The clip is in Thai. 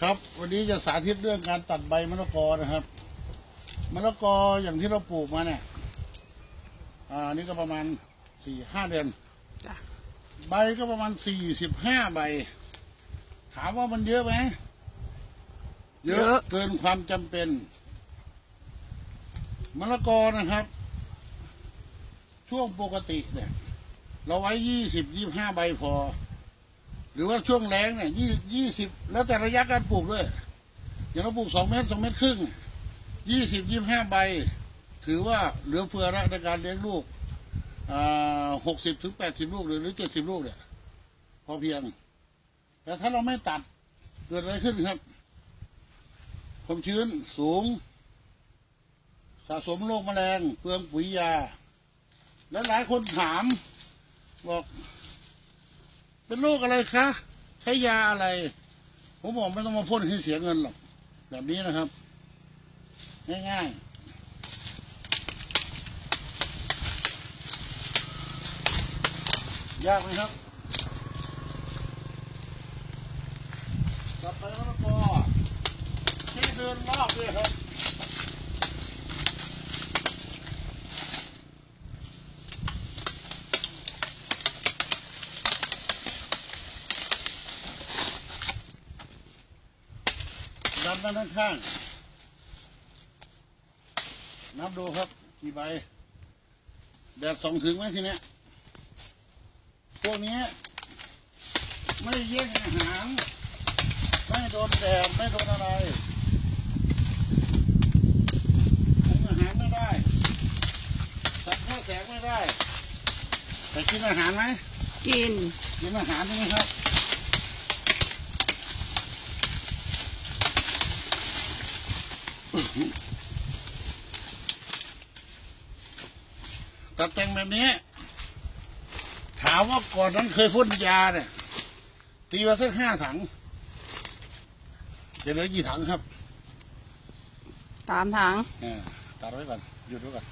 ครับ วันนี้จะสาธิตเรื่องการตัดใบมะละกอนะครับมะละกออย่างที่เราปลูกมาเนี่ย อ่า นี่ก็ประมาณสี่ห้าเดือนจ้ะใบก็ประมาณสี่สิบห้าใบ ถามว่ามันเยอะไหมเยอะเกินความจำเป็นมะละกอนะครับ ช่วงปกติเนี่ย เราไว้ยี่สิบยี่ห้าใบพอ หรือว่าช่วงแรงเนี่ยยี่ยี่สิบแล้วแต่ระยะการปลูกด้วย อย่างเราปลูกสองเมตรสองเมตรครึ่งยี่สิบยี่ห้าใบ ถือว่าเหลือเฟือแล้วในการเลี้ยงลูกหกสิบถึงแปดสิบลูกหรือเจ็ดสิบลูกเนี่ยพอเพียง แต่ถ้าเราไม่ตัดเกิดอะไรขึ้นครับความชื้นสูง สะสมโรคแมลงเปลืองปุ๋ยยา และหลายคนถามบอก เป็นโรคอะไรคะใช้ยาอะไร ผมบอกไม่ต้องมาพ่นให้เสียเงินหรอก แบบนี้นะครับ ง่ายๆ ยากไหมครับต่อไปแล้วก็แค่เดินรอบด้วยครับ ดันด้านข้างๆนับดูครับ กี่ใบ แดดส่องถึงไหมทีเนี้ย พวกนี้ ไม่แย่งอาหาร ไม่โดนแดด ไม่โดนอะไรคุมอาหารไม่ได้สัตว์แค่แสงไม่ได้ แต่กินอาหารไหม กิน กินอาหารใช่ไหมครับ ตัดแต่งแบบนี้ ถามว่าก่อนนั้นเคยพ่นยาเนี่ยตีมาสักห้าถังจะเหลือกี่ถังครับ ตามทางอ่าตัดไว้ก่อนหยุดไว้ก่อน